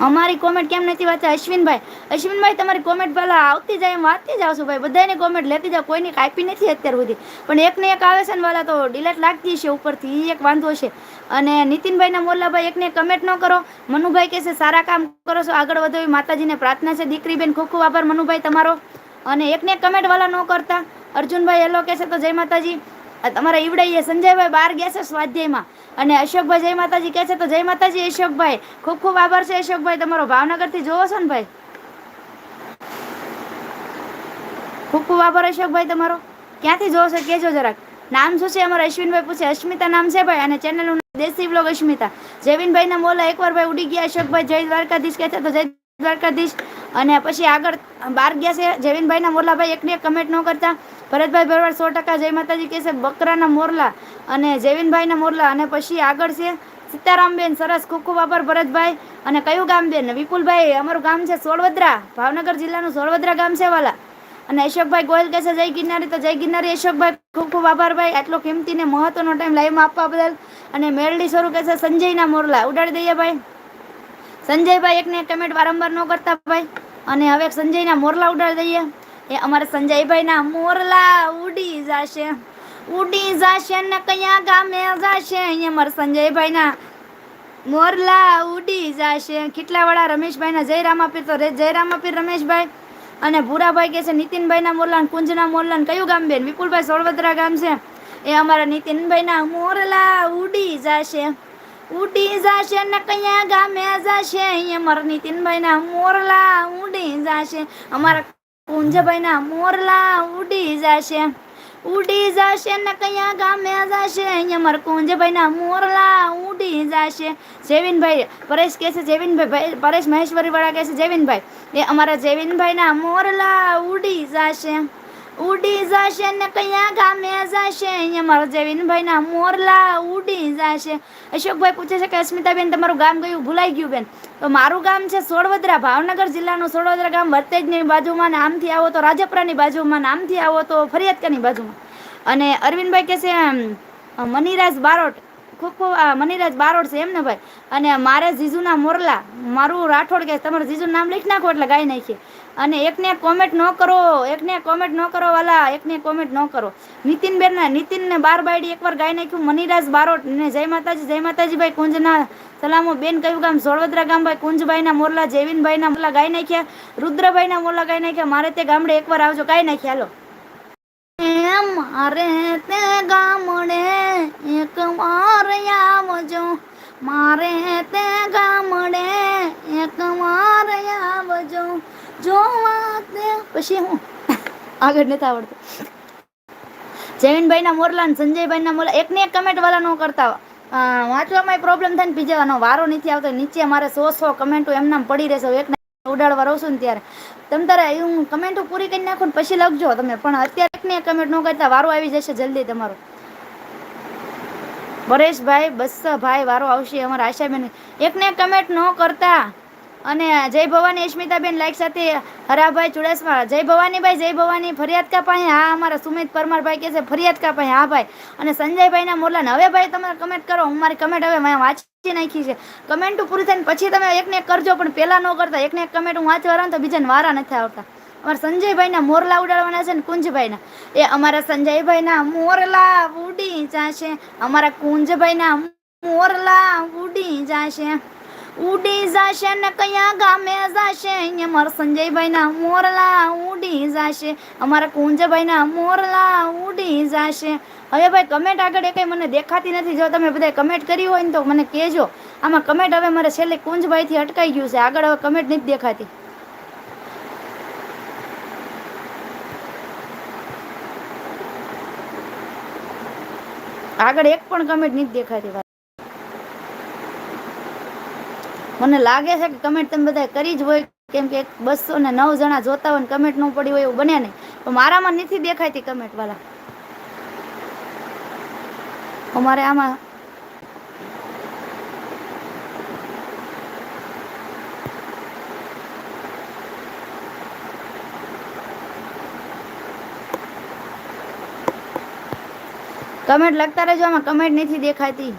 અમારી કોમેન્ટ કેમ નથી વાંચતા? અશ્વિનભાઈ અશ્વિનભાઈ, તમારી કોમેન્ટ પહેલાં આવતી જાય એમ વાંચતી જાવ છું ભાઈ. બધાની કોમેન્ટ લેતી જાઓ. કોઈની કાપી નથી અત્યાર સુધી. પણ એકને એક આવે છે ને વાલા તો ડિલેટ લાગતી છે ઉપરથી. એ એક વાંધો છે. અને નીતિનભાઈના મોલ્લાભાઈ એકને કમેન્ટ ન કરો. મનુભાઈ કહે છે, સારા કામ કરો છો, આગળ વધો. માતાજીને પ્રાર્થના છે. દીકરીબેન ખૂબ ખૂબ આભાર. મનુભાઈ, તમારો. અને એકને એક કમેન્ટ વાલા ન કરતા. અર્જુનભાઈ એલો કહેશે તો જય માતાજી. તમારા ઈવડાઈએ સંજયભાઈ બહાર ગયા છે સ્વાધ્યાયમાં. અને અશોકભાઈ, જય માતાજી કહે છે તો જય માતાજી અશોકભાઈ. ખૂબ ખૂબ આભાર છે અશોકભાઈ, તમારો ભાવનગરથી જોવો છો ને ભાઈ? ખૂબ ખૂબ આભાર અશોકભાઈ તમારો. ક્યાંથી જોવો છો કહેજો જરાક. નામ શું છે અમારા? અશ્વિનભાઈ પૂછે. અશ્મિતા નામ છે ભાઈ અને ચેનલનું દેશી બ્લોગ અસ્મિતા જયવિનભાઈના મોલા એકવાર ભાઈ ઉડી ગયા. અશોકભાઈ જય દ્વારકાધીશ કહે છે તો જય દ્વારકાધીશ. અને પછી આગળ બહાર ગયા છે જયવિનભાઈના મોરલાભાઈ એકને એક કમેન્ટ ન કરતા. ભરતભાઈ ભરવાડ સો ટકા જય માતાજી કહે છે, બકરાના મોરલા અને જયવિનભાઈના મોરલા. અને પછી આગળ છે સીતારામબેન, સરસ કુકુ બાબર ભરતભાઈ. અને કયું ગામ બેન? વિપુલભાઈ, અમારું ગામ છે સોળવદ્રા, ભાવનગર જિલ્લાનું સોળવદરા ગામ છે વાલા. અને અશોકભાઈ ગોયલ કહે છે, જય ગિરનારી. તો જય ગિરનારી અશોકભાઈ, ખૂબ ખૂબ આભાર ભાઈ. આટલો કિંમતી ને મહત્વનો ટાઈમ લાઈવમાં આપવા બદલ. અને મેરડી સ્વરૂપ કહે છે, સંજયના મોરલા. ઉડાડી દઈએ ભાઈ. સંજયભાઈ એકને એક કમેન્ટ વારંવાર ન કરતા ભાઈ. અને હવે સંજયના મોરલા ઉડાડી દઈએ. એ અમારા સંજયભાઈના મોરલા ઉડી જાશે. ઉડી જશે ને કયા ગામે જાશે? અહીંયા અમારા સંજયભાઈના મોરલા ઉડી જાશે. ખીટલાવાળા રમેશભાઈના જયરામા પીર તો રે જય રામાપીર રમેશભાઈ. અને ભૂરાભાઈ કે છે નીતિનભાઈના મોરલા કુંજના મોરલા કયું ગામ બેન? વિપુલભાઈ સોળવદરા ગામ છે. એ અમારા નીતિનભાઈના મોરલા ઉડી જાશે. ઉડી જાશે ને કયા ગામે જાશે. અહીંયા અમારા નીતિનભાઈના મોરલા ઉડી જાશે. અમારા કુંજભાઈના મોરલા ઉડી જાશે. ઉડી જાશે ને કયા ગામે જાશે. અહીંયા મારા કુંજભાઈના મોરલા ઉડી જાશે. જેવિનભાઈ પરેશ કહે છે, જેવિનભાઈ ભાઈ, પરેશ મહેશ્વરી વાળા કહે છે, જેવિનભાઈ. એ અમારા જેવિનભાઈના મોરલા ઉડી જાશે. ઉડી જશે ને કયા ગામે જશે? અહીંયા મારા જેવિનભાઈના મોરલા ઉડી જશે. અશોકભાઈ પૂછે છે કે, અસ્મિતાબેન, તમારું ગામ ગયું ભૂલાઈ ગયું, બેન. તો મારું ગામ છે સોળવદરા, ભાવનગર જિલ્લાનું સોળવદરા ગામ. વર્તેજની બાજુમાં ને આમથી આવો તો, રાજપરાની બાજુમાં ને આમથી આવો તો ફરિયાદકાની બાજુમાં. અને અરવિંદભાઈ કહે છે મનીરાજ બારોટ ખૂબ ખૂબ મનીરાજ બારોટ છે એમ ને ભાઈ? અને મારે જીજુના મોરલા, મારું રાઠોડ કે, તમારું જીજુનું નામ લખી નાખો એટલે ગાઈ નાખીએ. અને એકને કોમેન્ટ ન કરો, એકને કોમેન્ટ ન કરો વાલા, એકને કોમેન્ટ ન કરો. નીતિનબેનના, નીતિનને બાર બાયડી એકવાર ગાઈ નાખ્યું, મનીરાજ બારોટ ને જય માતાજી જય માતાજી ભાઈ કુંજના સલામો, બેન કયું ગામ સોળવદરા ગામ ભાઈ કુંજભાઈના મોરલા જયવીનભાઈના મોરલા ગાઈ નાખ્યા, રુદ્રભાઈના મોરલા ગાઈ નાખ્યા, મારે તે ગામડે એકવાર આવજો, ગાઈ નાખ્યા, હાલો. એમ મારે તે ગામડે એક વાર આવજો, મારે તે ગામડે એક વાર આવજો. જોવા તે પછી હું આગળ નથી આવડતું. જયવીનભાઈના મોરલા અને સંજયભાઈના મોરલા, એકને એક કમેન્ટ વાળા ન કરતા વાંચવામાં પ્રોબ્લેમ થાય ને બીજાનો વારો નથી આવતો, નીચે મારે સો સો કમેન્ટો એમનામ પડી રહેશે એકને ઉડાડવા રહું છું ને ત્યારે. તમ તારે હું કમેન્ટો પૂરી કરી નાખું ને પછી લખજો તમે, પણ અત્યારે એકને એક કમેન્ટ ન કરતા, વારો આવી જશે જલ્દી તમારો. પરેશભાઈ ભાઈ વારો આવશે અમારા આશાબેન. એકને કમેન્ટ ન કરતા. અને જય ભવાની અસ્મિતાબેન લાઈક સાથે હરાભાઈ ચુડાસમા. જય ભવાનીભાઈ જય ભવાની. ફરિયાદ કા પાસે હા, અમારા સુમિત પરમારભાઈ કહે છે, ફરિયાદ કા ભાઈ હા, ભાઈ. અને સંજયભાઈના મોરલાને હવે ભાઈ તમારે કમેન્ટ કરો. હું મારી કમેન્ટ હવે મેં વાંચી નાખી છે. કમેન્ટ પૂરી થઈને પછી તમે એકને એક કરજો, પણ પહેલાં ન કરતા. એકને એક કમેન્ટ હું વાંચવા રહું તો બીજાને વારા નથી આવતા. અમારા સંજયભાઈના મોરલા ઉડાડવાના છે ને કુંજભાઈના. એ અમારા સંજયભાઈના મોરલા ઉડી જાશે. અમારા કુંજભાઈના મોરલા ઉડી જાશે. ઉડી જાશે ને કયા ગામે જાશે? અહીંયા મારા સંજયભાઈના મોરલા ઉડી જાશે. અમારા કુંજભાઈના મોરલા ઉડી જાશે. હવે ભાઈ કમેન્ટ આગળ એ કંઈ મને દેખાતી નથી. જો તમે બધા કમેન્ટ કરી હોય ને તો મને કહેજો. આમાં કમેન્ટ હવે મારે છેલ્લે કુંજભાઈથી અટકાઈ ગયું છે. આગળ હવે કમેન્ટ નથી દેખાતી. આગળ એક પણ કમેન્ટ નથી દેખાતી ભાઈ. મને લાગે છે કે કમેન્ટ તમે બધા કરી જ હોય, કેમ કે બસો ને નવ જણા જોતા હોય ને કમેન્ટ ન પડી હોય એવું બને નહીં. પણ મારામાં નથી દેખાતી કમેન્ટ વાળા. અમારે આમાં કમેન્ટ લખતા રહેજો આમાં કમેન્ટ નથી દેખાતી.